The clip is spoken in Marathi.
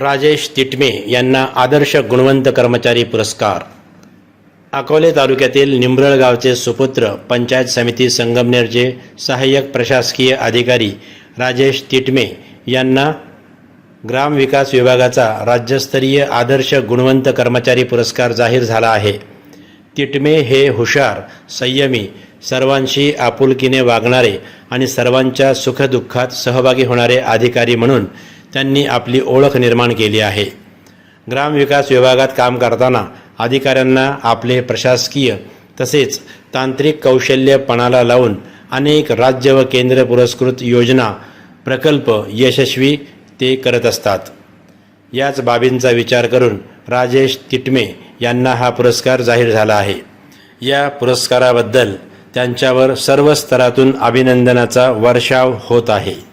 राजेश तिटमे यांना आदर्श गुणवंत कर्मचारी पुरस्कार. अकोले तालुक्यातील निंब्रळ गावचे सुपुत्र पंचायत समिती संगमनेरचे सहाय्यक प्रशासकीय अधिकारी राजेश तिटमे यांना ग्रामविकास विभागाचा राज्यस्तरीय आदर्श गुणवंत कर्मचारी पुरस्कार जाहीर झाला आहे. तिटमे हे हुशार संयमी सर्वांशी आपुलकीने वागणारे आणि सर्वांच्या सुखदुःखात सहभागी होणारे अधिकारी म्हणून त्यांनी आपली ओळख निर्माण केली आहे. ग्रामविकास विभागात काम करताना अधिकाऱ्यांना आपले प्रशासकीय तसेच तांत्रिक कौशल्य पणाला लावून अनेक राज्य व केंद्र पुरस्कृत योजना प्रकल्प यशस्वी ते करत असतात. याच बाबींचा विचार करून राजेश तिटमे यांना हा पुरस्कार जाहीर झाला आहे. या पुरस्काराबद्दल त्यांच्यावर सर्व स्तरातून अभिनंदनाचा वर्षाव होत आहे.